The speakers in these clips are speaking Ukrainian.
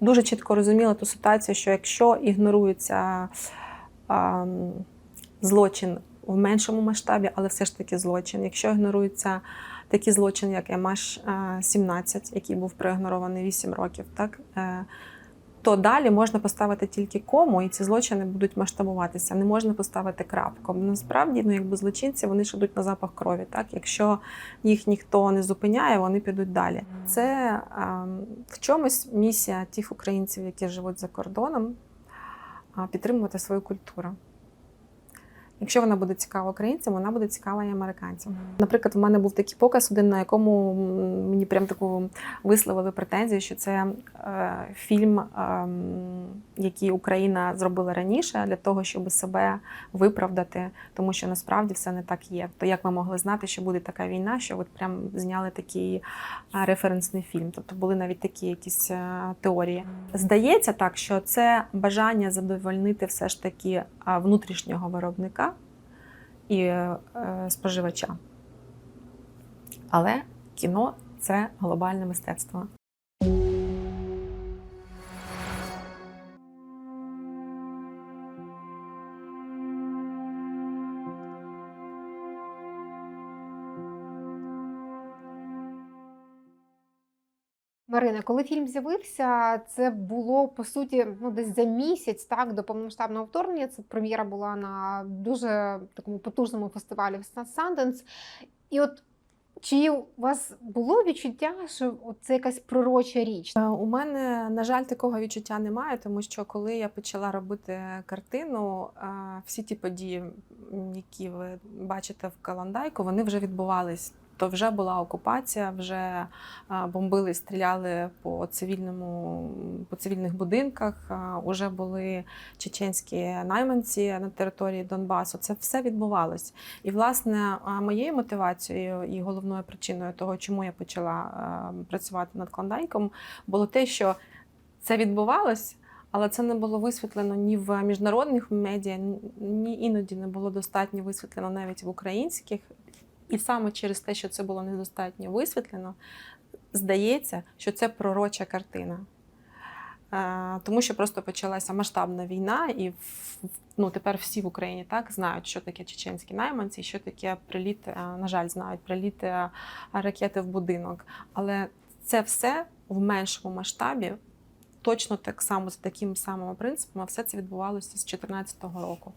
дуже чітко розуміла ту ситуацію, що якщо ігнорується а, злочин в меншому масштабі, але все ж таки злочин, якщо ігнорується такий злочин, як МАш 17, який був проігнорований 8 років, так, е, то далі можна поставити тільки кому, і ці злочини будуть масштабуватися. Не можна поставити крапку. Насправді, ну якби злочинці вони ж ідуть на запах крові. Так, якщо їх ніхто не зупиняє, вони підуть далі. Це а, в чомусь місія тих українців, які живуть за кордоном, а, підтримувати свою культуру. Якщо вона буде цікава українцям, вона буде цікава і американцям. Наприклад, у мене був такий показ, один на якому мені прям таку висловили претензію, що це е, фільм, е, який Україна зробила раніше для того, щоб себе виправдати, тому що насправді все не так є. То як ми могли знати, що буде така війна, що от прям зняли такий е, референсний фільм? Тобто були навіть такі якісь е, теорії. Здається так, що це бажання задовольнити все ж таки внутрішнього виробника і е, споживача. Але кіно це глобальне мистецтво. Марина, коли фільм з'явився, це було по суті ну десь за місяць, так до повномасштабного вторгнення. Це прем'єра була на дуже такому потужному фестивалі в Sundance. І от чи у вас було відчуття, що це якась пророча річ? Е, У мене, на жаль, такого відчуття немає, тому що коли я почала робити картину, е, всі ті події, які ви бачите в Каландайку, вони вже відбувались. То вже була окупація, вже бомбили, стріляли по цивільному по цивільних будинках. Уже були чеченські найманці на території Донбасу. Це все відбувалось. І власне моєю мотивацією і головною причиною того, чому я почала працювати над клондайком, було те, що це відбувалось. Але це не було висвітлено ні в міжнародних медіа, ні іноді не було достатньо висвітлено навіть в українських. І саме через те, що це було недостатньо висвітлено, здається, що це пророча картина. Е, Тому що просто почалася масштабна війна, і ну, тепер всі в Україні так знають, що таке чеченські найманці, що таке приліт, е, на жаль, знають приліт е, ракети в будинок. Але це все в меншому масштабі, точно так само, за таким самим принципом, все це відбувалося з 2014 року.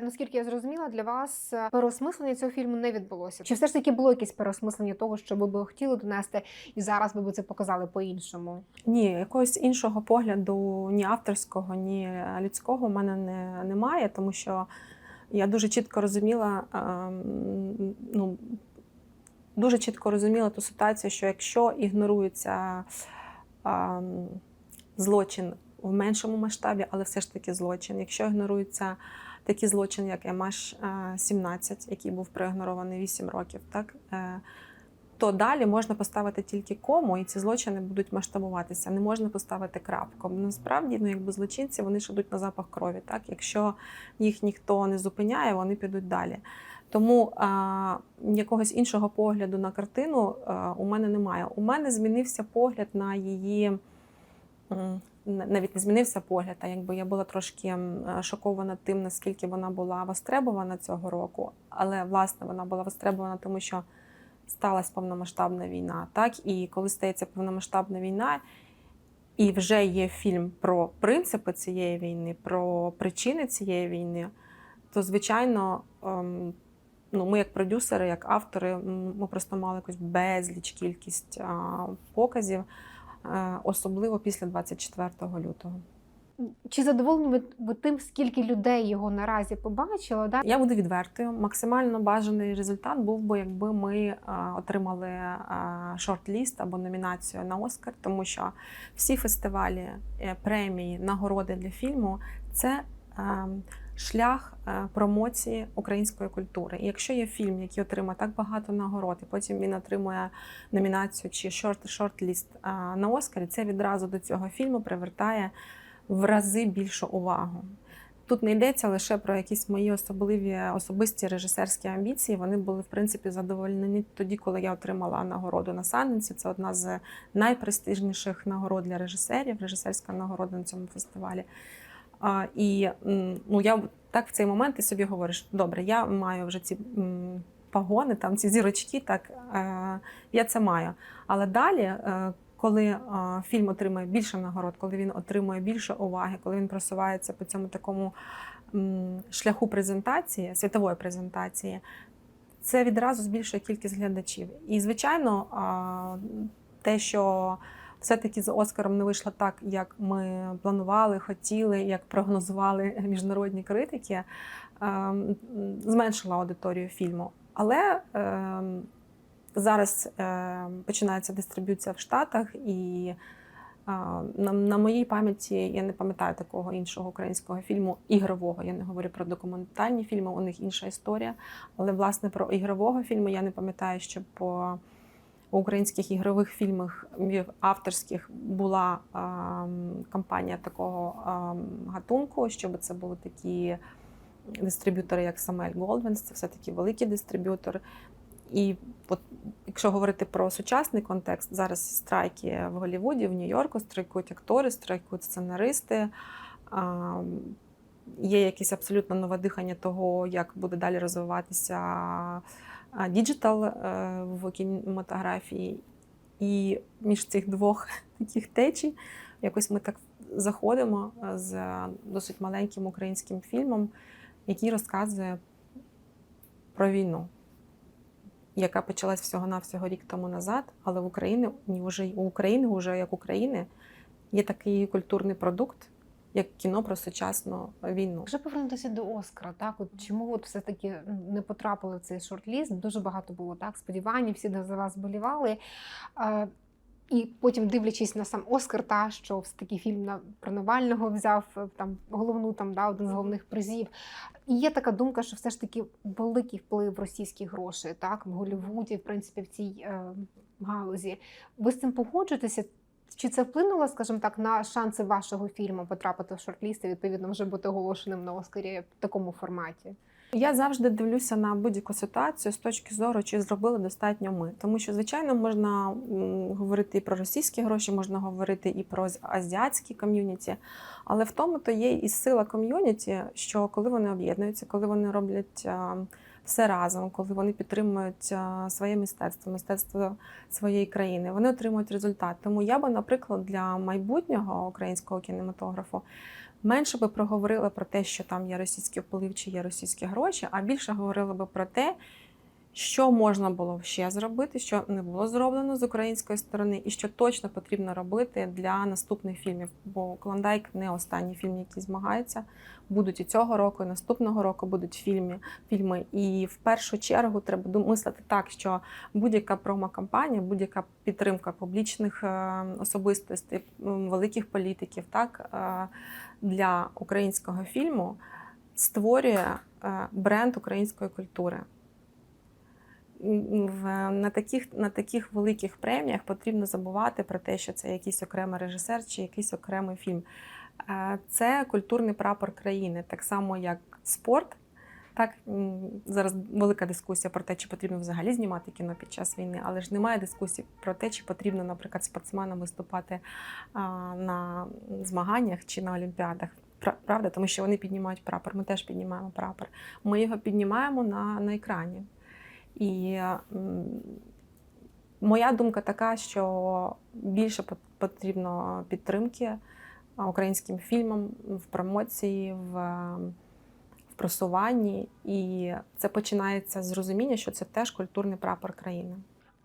Наскільки я зрозуміла, для вас е, переосмислення цього фільму не відбулося. Чи все ж таки було якесь переосмислення того, що ви б хотіли донести, і зараз ви б це показали по-іншому? Ні, якогось іншого погляду, ні авторського, ні людського в мене не, немає, тому що я дуже чітко розуміла, ем, ну, дуже чітко розуміла ту ситуацію, що якщо ігнорується ем, злочин в меншому масштабі, але все ж таки злочин, якщо ігнорується такий злочин, як МH17, який був проігнорований 8 років, так, е, то далі можна поставити тільки кому, і ці злочини будуть масштабуватися. Не можна поставити крапку. Насправді, ну якби злочинці вони ж ідуть на запах крові. Так, якщо їх ніхто не зупиняє, вони підуть далі. Тому а, якогось іншого погляду на картину а, у мене немає. У мене змінився погляд на її. Навіть не змінився погляд, а якби я була трошки шокована тим, наскільки вона була востребована цього року. Але власне вона була востребована, тому що сталася повномасштабна війна. Так, і коли стається повномасштабна війна, і вже є фільм про принципи цієї війни, про причини цієї війни, то звичайно, ем, ну, ми як продюсери, як автори, ми просто мали якусь безліч кількість показів, особливо після 24 лютого. Чи задоволені ви- тим, скільки людей його наразі побачило? Да? Я буду відвертою. Максимально бажаний результат був би, якби ми а, отримали а, шорт-ліст або номінацію на Оскар, тому що всі фестивалі, е, премії, нагороди для фільму це е, шлях е, промоції української культури. І якщо є фільм, який отримає так багато нагород, і потім він отримує номінацію чи шорт шорт-ліст на Оскарі, це відразу до цього фільму привертає в рази більшу увагу. тут не йдеться лише про якісь мої особливі особисті режисерські амбіції. Вони були в принципі задоволені тоді, коли я отримала нагороду на Санденсі. Це одна з найпрестижніших нагород для режисерів, режисерська нагорода на цьому фестивалі. А, і ну, я так в цей момент ти собі говориш: добре, я маю вже ці м, погони, там ці зірочки, так е, я це маю. Але далі, е, коли е, фільм отримує більше нагород, коли він отримує більше уваги, коли він просувається по цьому такому м, шляху презентації, світової презентації, це відразу збільшує кількість глядачів. І, звичайно, а, те, що все-таки з Оскаром не вийшло так, як ми планували, хотіли, як прогнозували міжнародні критики, ем, зменшило аудиторію фільму. Але ем, зараз ем, починається дистриб'юція в Штатах, і на, на моїй пам'яті я не пам'ятаю такого іншого українського фільму ігрового. Я не говорю про документальні фільми, у них інша історія. Але власне про ігрового фільму я не пам'ятаю, що по у українських ігрових фільмах авторських була ем, кампанія такого ем, гатунку, щоб це були такі дистриб'ютори, як Самель Голдвенс, це все-таки великий дистриб'ютор. І от, якщо говорити про сучасний контекст, зараз страйки в Голлівуді, в Нью-Йорку, страйкують актори, страйкують сценаристи. А, Є якесь абсолютно нове дихання того, як буде далі розвиватися діджитал е, в кінематографії. І між цих двох таких течій якось ми так заходимо е, з досить маленьким українським фільмом, який розказує про війну, яка почалась всього-навсього рік тому назад, але в Україні вже у України, вже як України, є такий культурний продукт, як кіно про сучасну війну. Якщо повернутися до Оскара, так от чому от все таки не потрапили в цей шорт-ліст? Дуже багато було так сподівань, всі за вас болівали. І потім, дивлячись на сам Оскар, та що все таки фільм на про Навального взяв е, там головну там да один з головних призів. І є така думка, що все ж таки великий вплив російських грошей, так в Голлівуді, в принципі, в цій е, галузі. Ви з цим погоджуєтеся? Чи це вплинуло, скажімо так, на шанси вашого фільму потрапити в шорт-ліст і відповідно вже бути оголошеним на Оскарі в такому форматі? Я завжди дивлюся на будь-яку ситуацію з точки зору, чи зробили достатньо ми. Тому що, звичайно, можна говорити і про російські гроші, можна говорити і про азіатські ком'юніті. Але в тому то є і сила ком'юніті, що коли вони об'єднуються, коли вони роблять а, все разом, коли вони підтримують своє мистецтво, мистецтво своєї країни, вони отримують результат. Тому я би, наприклад, для майбутнього українського кінематографу менше би проговорила про те, що там є російський вплив чи є російські гроші, а більше говорила би про те, що можна було ще зробити, що не було зроблено з української сторони, і що точно потрібно робити для наступних фільмів. Бо Клондайк не останній фільм, який змагається. Будуть і цього року, і наступного року будуть фільми. фільми. І в першу чергу треба мислити так, що будь-яка промо-кампанія, будь-яка підтримка публічних е, особистостей, великих політиків, так е, для українського фільму створює е, бренд української культури. На, таких, на таких великих преміях потрібно забувати про те, що це якийсь окремий режисер чи якийсь окремий фільм. Це культурний прапор країни, так само як спорт. Так, зараз велика дискусія про те, чи потрібно взагалі знімати кіно під час війни, але ж немає дискусії про те, чи потрібно, наприклад, спортсменам виступати на змаганнях чи на олімпіадах. Пра- Правда, тому що вони піднімають прапор. Ми теж піднімаємо прапор. Ми його піднімаємо на, на екрані. І моя думка така, що більше пот- потрібно підтримки українським фільмам в промоції, в, ем, в просуванні. І це починається з розуміння, що це теж культурний прапор країни.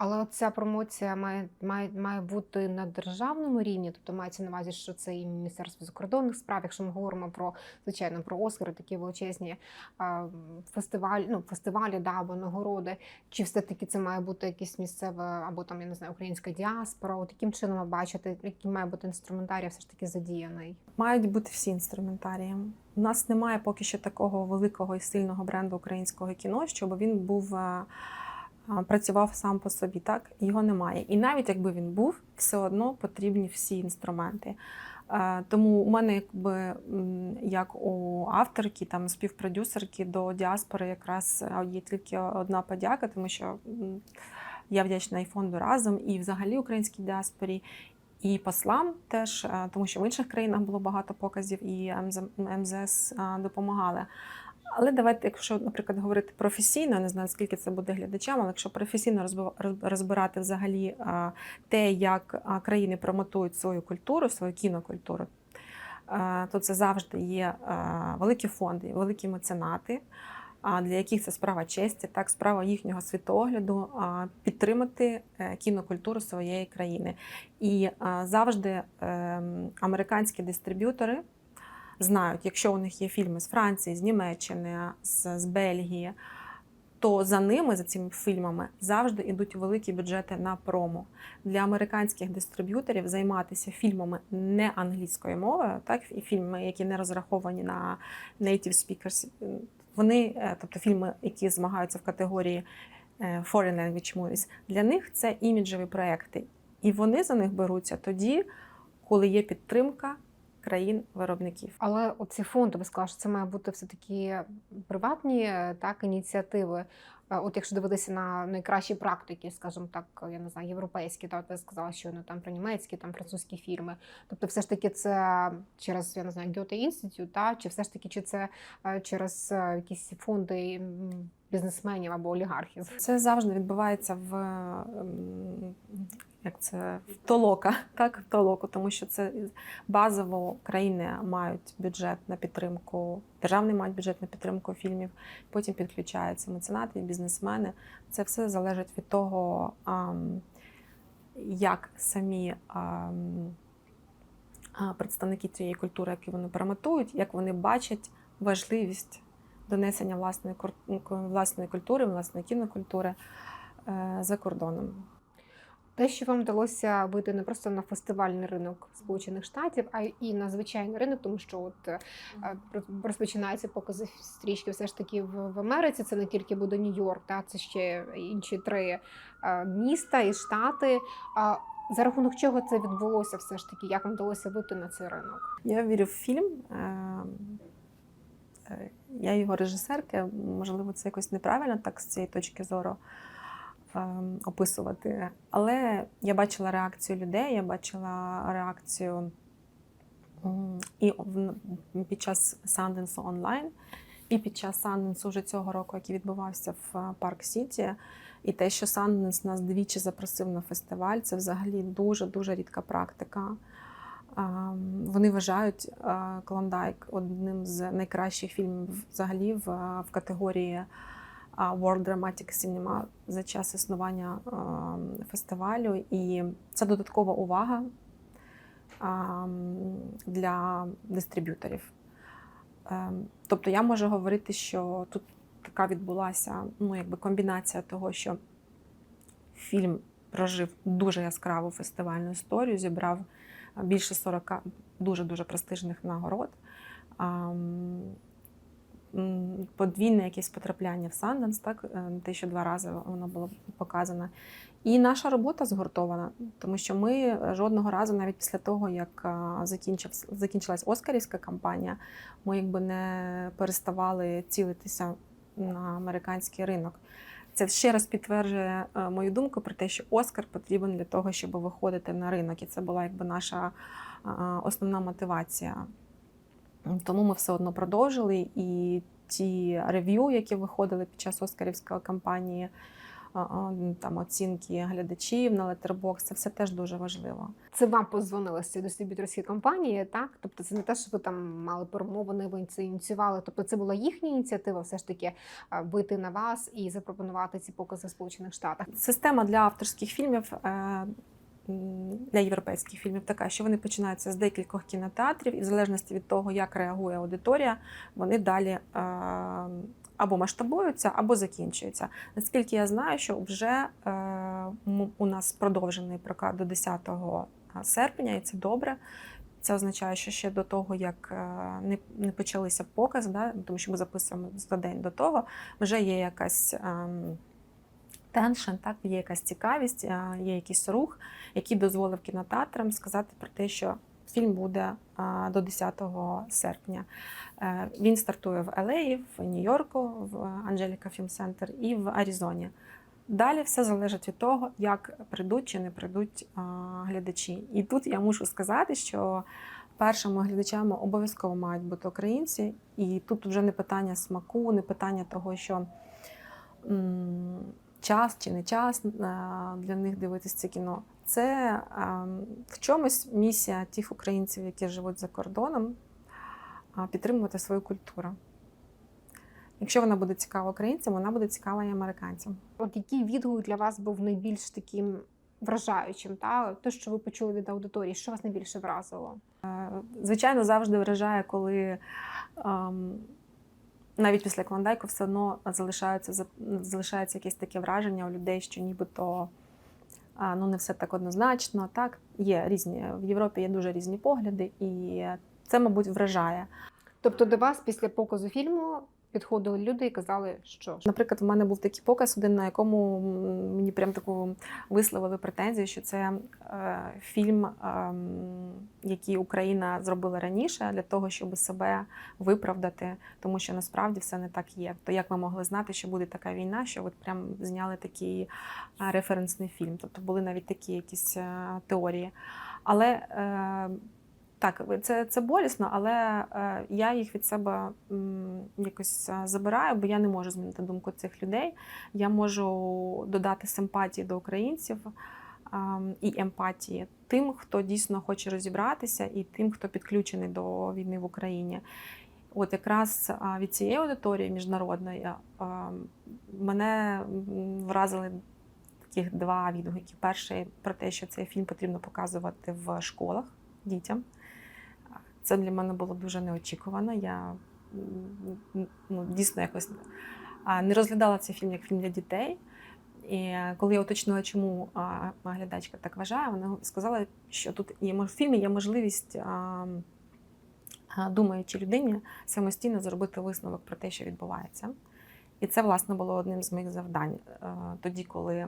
Але ця промоція має, має, має бути на державному рівні, тобто мається на увазі, що це і Міністерство закордонних справ, якщо ми говоримо про звичайно про Оскари, такі величезні а, фестивалі, ну фестивалі, да, або нагороди. Чи все таки це має бути якесь місцеве, або там я не знаю, українська діаспора? От яким чином ви бачите, який має бути інструментарій все ж таки задіяний? Мають бути всі інструментарії. У нас немає поки що такого великого і сильного бренду українського кіно, щоб він був е, працював сам по собі. Так його немає. І навіть якби він був, все одно потрібні всі інструменти. Е, Тому у мене якби як у авторки, там співпродюсерки до діаспори якраз є тільки одна подяка, тому що я вдячна і фонду разом, і взагалі українській діаспорі, і послам теж, е, тому що в інших країнах було багато показів, і МЗ МЗС допомагали. Але давайте, якщо, наприклад, говорити професійно, не знаю, скільки це буде глядачам, але якщо професійно розбирати взагалі те, як країни промотують свою культуру, свою кінокультуру, то це завжди є великі фонди, великі меценати, для яких це справа честі, так справа їхнього світогляду підтримати е, кінокультуру своєї країни. І завжди ем, американські дистриб'ютори знають, якщо у них є фільми з Франції, з Німеччини, з, з Бельгії, то за ними, за цими фільмами, завжди йдуть великі бюджети на промо. Для американських дистриб'юторів займатися фільмами не англійською мовою, так і фільми, які не розраховані на native speakers, вони, е, тобто фільми, які змагаються в категорії е, foreign language movies, для них це іміджеві проекти. І вони за них беруться тоді, коли є підтримка країн-виробників. Але оці фонди, ви сказали, що це має бути все-таки приватні е, так, ініціативи. Е, От якщо дивитися на найкращі практики, скажімо так, я не знаю, європейські, то ти сказала, що ну, там про німецькі, там французькі фільми. Тобто, все ж таки, це через я не знаю, Гьоте інститут, та чи все ж таки, чи це е, через якісь фонди бізнесменів або олігархів? Це завжди відбувається в ем, як це в толока, так в толоку, тому що це базово країни мають бюджет на підтримку, державний мають бюджет на підтримку фільмів. Потім підключаються меценати, бізнесмени. Це все залежить від того, як самі представники цієї культури, які вони промотують, як вони бачать важливість донесення власної власної культури, власної кінокультури е, за кордоном. Те, що вам вдалося вийти не просто на фестивальний ринок Сполучених Штатів, а й на звичайний ринок, тому що от е, розпочинаються покази стрічки все ж таки в, Америці. Це не тільки буде Нью-Йорк, та це ще інші три е, міста і штати. За рахунок чого це відбулося, все ж таки, як вам вдалося вийти на цей ринок? Я вірю в фільм. Е, е, Я його режисерка, можливо, це якось неправильно так з цієї точки зору ем, описувати. Але я бачила реакцію людей, я бачила реакцію і під час Санденсу онлайн, і під час Санденсу вже цього року, який відбувався в Парк Сіті. І те, що Санденс нас двічі запросив на фестиваль, це взагалі дуже-дуже рідка практика. Вони вважають е, Клондайк одним з найкращих фільмів взагалі в, категорії World Dramatic Cinema за час існування фестивалю. І це додаткова увага для дистриб'юторів. Ем, Тобто я можу говорити, що тут така відбулася ну, якби комбінація того, що фільм прожив дуже яскраву фестивальну історію, зібрав більше 40 дуже-дуже престижних нагород. Подвійне якесь потрапляння в Санденс, так, е, те, що два рази воно було показано. І наша робота згуртована, тому що ми жодного разу, навіть після того, як закінчилась Оскарівська кампанія, ми якби не переставали цілитися на американський ринок. Це ще раз підтверджує е, мою думку про те, що Оскар потрібен для того, щоб виходити на ринок. І це була якби наша е, основна мотивація. Тому ми все одно продовжили. І ті рев'ю, які виходили під час Оскарівської кампанії, там оцінки глядачів на Letterboxd, це все теж дуже важливо. Це вам позвонили з цієї дистриб'юторської компанії, так? Тобто це не те, що ви там мали перемовини, ви це ініціювали. Тобто це була їхня ініціатива, все ж таки вийти на вас і запропонувати ці покази в Сполучених Штатах. Система для авторських фільмів. е, Для європейських фільмів така, що вони починаються з декількох кінотеатрів, і в залежності від того, як реагує аудиторія, вони далі е, або масштабуються, або закінчуються. Наскільки я знаю, що вже е, у нас продовжений прокат до 10 серпня, і це добре. Це означає, що ще до того, як е, не, почалися покази, да, тому що ми записуємо за день до того, вже є якась. ем, Теншн, так, є якась цікавість, е, є якийсь рух, який дозволив кінотеатрам сказати про те, що Фільм буде до 10 серпня. Е, Він стартує в LA, в Нью-Йорку, в Анджеліка Фільм Центр і в Аризоні. Далі все залежить від того, як прийдуть чи не прийдуть глядачі. І тут я мушу сказати, що першими глядачами обов'язково мають бути українці, і тут вже не питання смаку, не питання того, що час чи не час для них дивитися це кіно. Це в чомусь місія тих українців, які живуть за кордоном, підтримувати свою культуру. Якщо вона буде цікава українцям, вона буде цікава і американцям. От який відгук для вас був найбільш таким вражаючим? Та те, що ви почули від аудиторії, що вас найбільше вразило? Звичайно, завжди вражає, коли ем, навіть після клондайку все одно залишається, залишається якесь таке враження у людей, що нібито а, ну, не все так однозначно. Так, є різні в Європі є дуже різні погляди, і це, мабуть, вражає. Тобто до вас після показу фільму підходили люди і казали, що Наприклад, в мене був такий показ, один на якому мені прям таку висловили претензію, що це е, фільм, ем, який Україна зробила раніше для того, щоб себе виправдати, тому що насправді все не так є. То як ми могли знати, що буде така війна, що от прям зняли такий е, референсний фільм? Тобто були навіть такі якісь е, теорії. Але е, так, це, це болісно, але е, я їх від себе якось е, забираю, бо я не можу змінити думку цих людей. Я можу додати симпатії до українців ем, і емпатії тим, хто дійсно хоче розібратися, і тим, хто підключений до війни в Україні. От якраз від цієї аудиторії міжнародної мене вразили таких два відгуки. Перший про те, що цей фільм потрібно показувати в школах дітям. Це для мене було дуже неочікувано. Я ну, дійсно якось не розглядала цей фільм як фільм для дітей. І коли я уточнила, чому глядачка так вважає, вона сказала, що тут є в фільмі є можливість думаючій людині самостійно зробити висновок про те, що відбувається. І це, власне, було одним з моїх завдань е, тоді, коли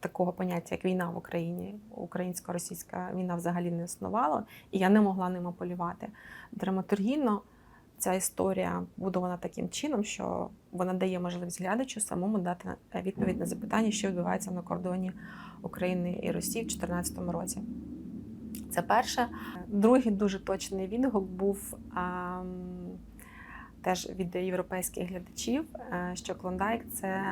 такого поняття, як війна в Україні, українсько-російська війна взагалі не існувало, і я не могла ним апелювати. Драматургійно ця історія будована таким чином, що вона дає можливість глядачу самому дати е, відповідь на запитання, що відбувається на кордоні України і Росії в 2014 році. Це перше. Другий дуже точний відгук був теж від європейських глядачів, е, що Клондайк це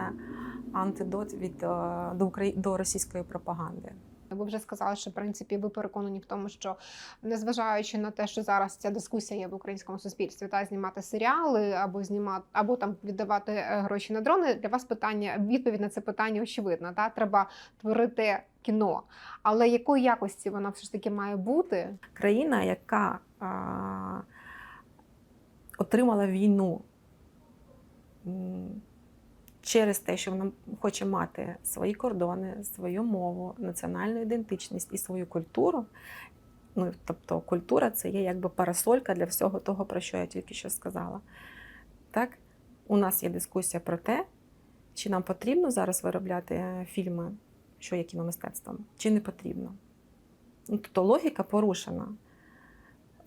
антидот від е, до, Украї... до російської пропаганди. ви вже сказали, що в принципі ви переконані в тому, що незважаючи на те, що зараз ця дискусія є в українському суспільстві, та знімати серіали або знімати, або там віддавати е, гроші на дрони, для вас питання відповідь на це питання очевидна. Та треба творити кіно. Але якої якості вона все ж таки має бути? країна, яка а, отримала війну через те, що вона хоче мати свої кордони, свою мову, національну ідентичність і свою культуру. Ну, тобто культура це є якби парасолька для всього того, про що я тільки що сказала. Так? У нас є дискусія про те, чи нам потрібно зараз виробляти фільми, що є кіномистецтвом, чи не потрібно. Ну, Тобто логіка порушена.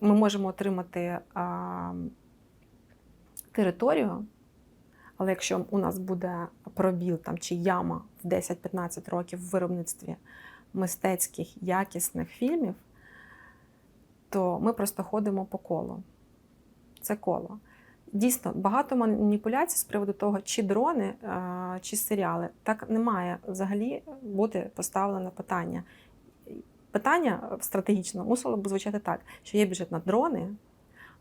Ми можемо отримати а, територію, але якщо у нас буде пробіл там, чи яма в 10-15 років в виробництві мистецьких, якісних фільмів, то ми просто ходимо по колу. Це коло. Дійсно, багато маніпуляцій з приводу того, чи дрони, чи серіали. Так не має взагалі бути поставлено питання. Питання стратегічно мусило б звучати так, що є бюджет на дрони,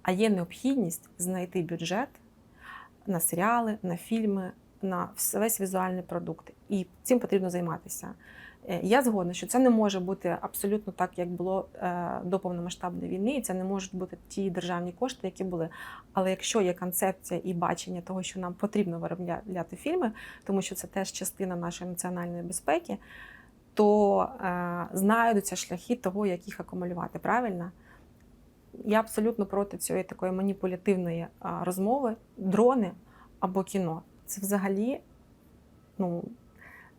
а є необхідність знайти бюджет на серіали, на фільми, на весь візуальний продукт. І цим потрібно займатися. Е, Я згодна, що це не може бути абсолютно так, як було е, до повномасштабної війни, і це не можуть бути ті державні кошти, які були. Але якщо є концепція і бачення того, що нам потрібно виробляти фільми, тому що це теж частина нашої національної безпеки, то е, знайдуться шляхи того, як їх акумулювати. Правильно? Я абсолютно проти цієї такої маніпулятивної розмови, дрони або кіно. Це взагалі ну,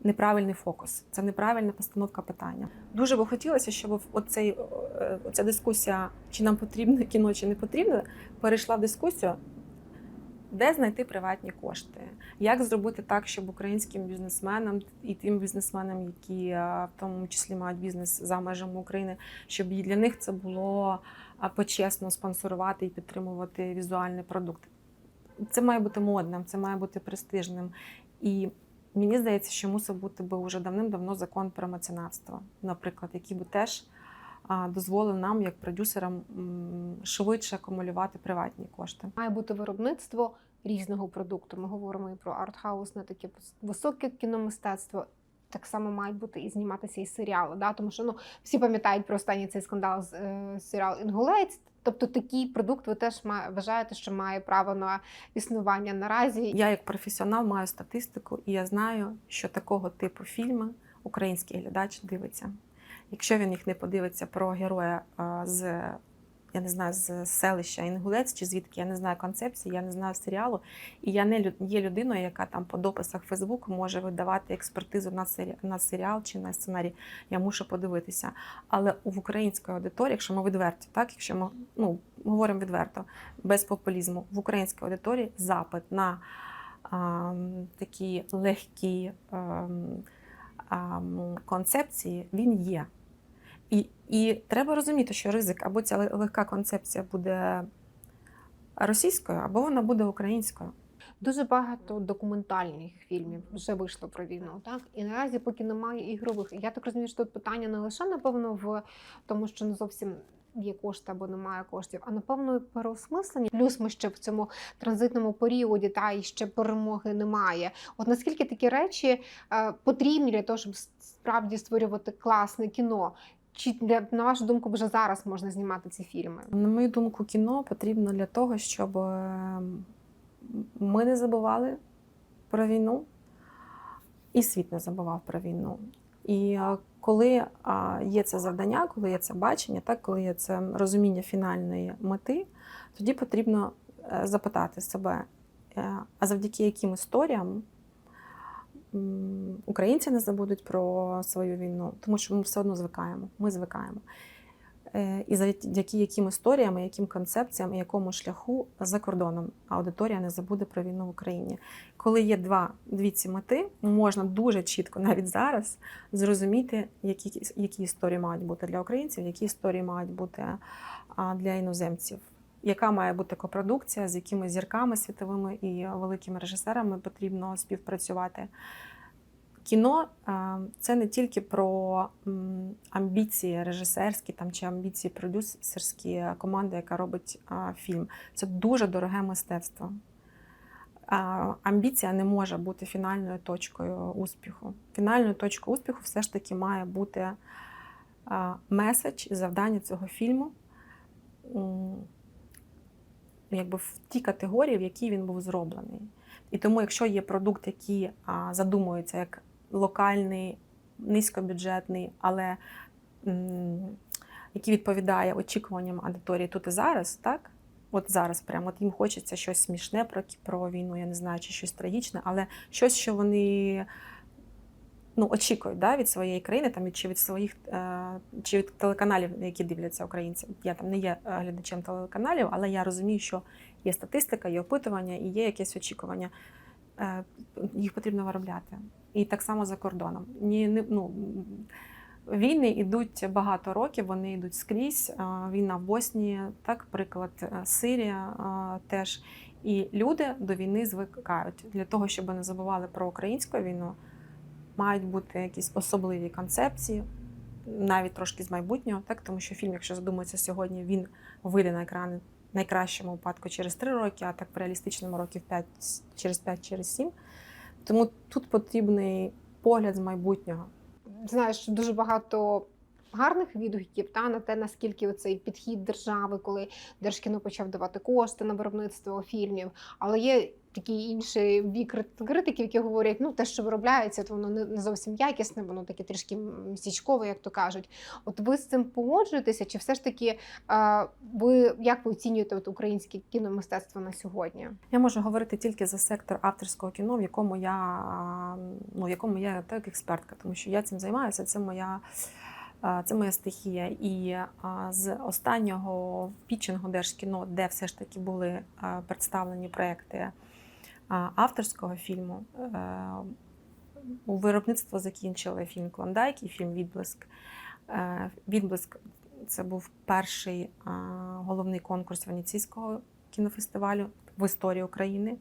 неправильний фокус, це неправильна постановка питання. Дуже би хотілося, щоб оцей, е, оця дискусія, чи нам потрібно кіно, чи не потрібно, перейшла в дискусію, де знайти приватні кошти, як зробити так, щоб українським бізнесменам і тим бізнесменам, які в тому числі мають бізнес за межами України, щоб для них це було почесно спонсорувати і підтримувати візуальний продукт. Це має бути модним, це має бути престижним. І мені здається, що мусив бути би вже давним-давно закон про меценатство, наприклад, який би теж дозволив нам, як продюсерам, швидше акумулювати приватні кошти. Має бути виробництво різного продукту. Ми говоримо і про артхаусне таке високе кіномистецтво. Так само мають бути і зніматися і серіали. Да? Тому що ну, всі пам'ятають про останній цей скандал з е, серіал Інгулець. Тобто такий продукт ви теж вважаєте, що має право на існування наразі. Я як професіонал маю статистику, і я знаю, що такого типу фільми український глядач дивиться. Якщо він їх не подивиться про героя з я не знаю, з селища Інгулець чи звідки я не знаю концепції, я не знаю серіалу. І я не є людиною, яка там по дописах Фейсбуку може видавати експертизу на серіал, на серіал чи на сценарій. Я мушу подивитися. Але в української аудиторії, якщо ми відверті, так якщо ми ну, говоримо відверто, без популізму, в українській аудиторії запит на а, такі легкі ем, ам, концепції він є. І, і треба розуміти, що ризик або ця легка концепція буде російською, або вона буде українською. Дуже багато документальних фільмів вже вийшло про війну, так і наразі поки немає ігрових. Я так розумію, що тут питання не лише напевно в тому, що не зовсім є кошти або немає коштів, а напевно переосмислення. Плюс ми ще в цьому транзитному періоді, та і ще перемоги немає. От наскільки такі речі е, потрібні для того, щоб справді створювати класне кіно? Чи для на вашу думку вже зараз можна знімати ці фільми? На мою думку, кіно потрібно для того, щоб е, ми не забували про війну, і світ не забував про війну. І е, коли є це завдання, коли є це бачення, так, коли є це розуміння фінальної мети, тоді потрібно е, запитати себе, е, а завдяки яким історіям українці не забудуть про свою війну, тому що ми все одно звикаємо. Ми звикаємо. Е, І завдяки яким історіям, яким концепціям, і якому шляху за кордоном аудиторія не забуде про війну в Україні. Коли є два, дві ці мети, можна дуже чітко навіть зараз зрозуміти, які, які історії мають бути для українців, які історії мають бути для іноземців. Яка має бути копродукція, з якими зірками світовими і великими режисерами потрібно співпрацювати. Кіно е, це не тільки про амбіції режисерські там, чи амбіції продюсерські команди, яка робить фільм. Це дуже дороге мистецтво. Амбіція не може бути фінальною точкою успіху. Фінальною точкою успіху все ж таки має бути меседж і завдання цього фільму. Якби в тій категорії, в якій він був зроблений. І тому, якщо є продукт, який задумується як локальний, низькобюджетний, але який відповідає очікуванням аудиторії тут і зараз, так? От зараз прямо от їм хочеться щось смішне про, про війну, я не знаю, чи щось трагічне, але щось, що вони ну, очікують да, від своєї країни, там, чи від своїх е, чи від телеканалів, які дивляться українці. Я там не є е, глядачем телеканалів, але я розумію, що є статистика, є опитування і є якесь очікування. Е, Їх потрібно виробляти. І так само за кордоном. Ні, не, ну, війни йдуть багато років, вони йдуть скрізь. Війна в Боснії, так, приклад, Сирія теж. І люди до війни звикають. Для того, щоб не забували про українську війну, мають бути якісь особливі концепції, навіть трошки з майбутнього, так тому що фільм, якщо задумається сьогодні, він вийде на екрани в найкращому випадку через 3 роки, а так в реалістичному років 5, через 5, через 7. Тому тут потрібний погляд з майбутнього. знаєш, дуже багато гарних відгуків та на те, наскільки цей підхід держави, коли Держкіно почав давати кошти на виробництво фільмів, але є такий інший бік критиків, які говорять, ну те, що виробляється, то воно не зовсім якісне, воно таке трішки містечкове, як то кажуть. От ви з цим погоджуєтеся, чи все ж таки ви як ви оцінюєте от українське кіномистецтво на сьогодні? Я можу говорити тільки за сектор авторського кіно, в якому я ну, в якому я так експертка, тому що я цим займаюся. Це моя. Це моя стихія. І з останнього пітчингу Держкіно, де все ж таки були представлені проекти авторського фільму, е, у виробництво закінчили фільм Клондайк і фільм Відблиск. Е, Відблиск це був перший головний конкурс Венеційського кінофестивалю в історії України.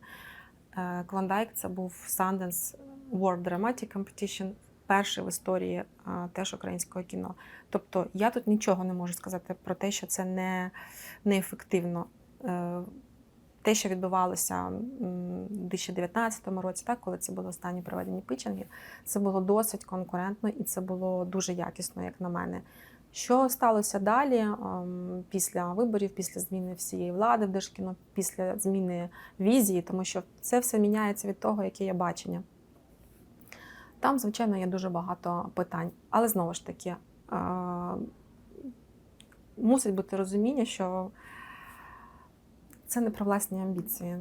Е, Клондайк це був Sundance World Dramatic Competition, перший в історії а, теж українського кіно. Тобто я тут нічого не можу сказати про те, що це не, неефективно. Е, Те, що відбувалося у 2019 році, так, коли це були останні проведені питчинги, це було досить конкурентно і це було дуже якісно, як на мене. Що сталося далі ем, після виборів, після зміни всієї влади в Держкіно, після зміни візії, тому що це все міняється від того, яке є бачення. Там, звичайно, є дуже багато питань. Але знову ж таки, е, мусить бути розуміння, що це не про власні амбіції,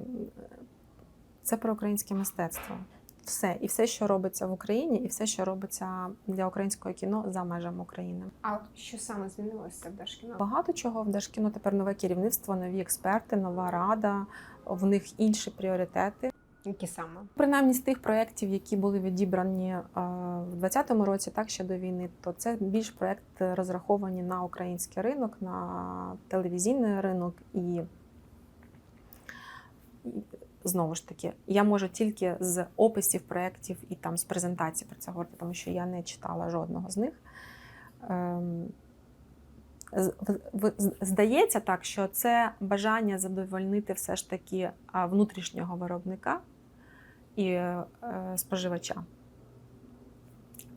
це про українське мистецтво. Все. І все, що робиться в Україні, і все, що робиться для українського кіно за межами України. А що саме змінилося в Держкіно? Багато чого в Держкіно тепер нове керівництво, нові експерти, нова рада, в них інші пріоритети. Які саме? Принаймні з тих проєктів, які були відібрані е, в 2020 році, так ще до війни, то це більш проєкти розраховані на український ринок, на телевізійний ринок і. Знову ж таки, я можу тільки з описів проєктів і там з презентацій про це говорити, тому що я не читала жодного з них. Ем, Здається так, що це бажання задовольнити все ж таки внутрішнього виробника і е, споживача.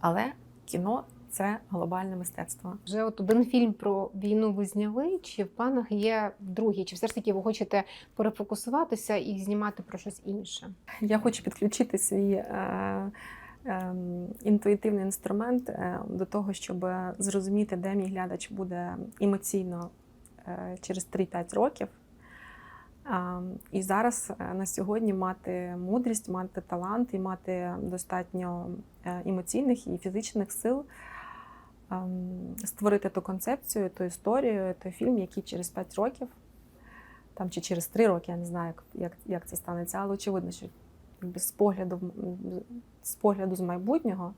Але кіно це глобальне мистецтво. Вже от один фільм про війну ви зняли, чи в планах є другий? Чи все ж таки ви хочете перефокусуватися і знімати про щось інше? Я хочу підключити свій е, е, інтуїтивний інструмент е, до того, щоб зрозуміти, де мій глядач буде емоційно через 3-5 років. І зараз е, на сьогодні мати мудрість, мати талант і мати достатньо е, емоційних і фізичних сил створити ту концепцію, ту історію, той фільм, який через 5 років, там чи через 3 роки, я не знаю, як, як, це станеться, але очевидно, що з погляду, з погляду з майбутнього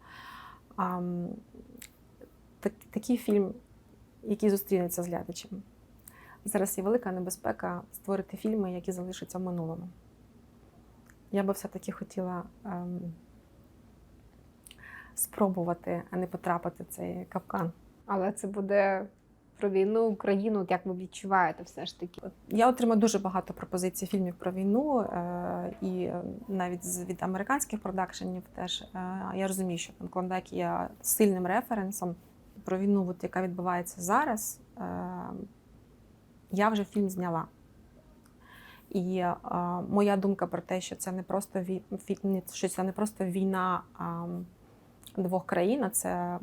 так, такий фільм, який зустрінеться з глядачем. Зараз є велика небезпека створити фільми, які залишаться в минулому. Я би все-таки хотіла ем, спробувати, а не потрапити в цей капкан. Але це буде про війну Україну, як ви відчуваєте все ж таки? Я отримала дуже багато пропозицій фільмів про війну, е, і е, навіть від американських продакшенів теж. Е, Я розумію, що там Клондайк є сильним референсом про війну, от, яка відбувається зараз. Е, Я вже фільм зняла. І е, моя думка про те, що це не просто вій... що це не просто війна а, двох країн, а це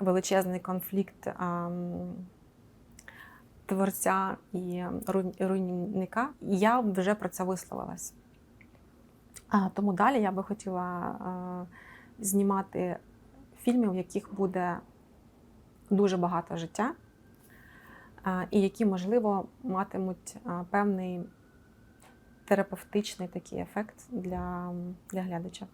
величезний конфлікт. а, творця і руй- руйнівника, я вже про це висловилась. А, тому далі я би хотіла е, знімати фільми, в яких буде дуже багато життя, е, і які, можливо, матимуть певний терапевтичний такий ефект для, для глядача.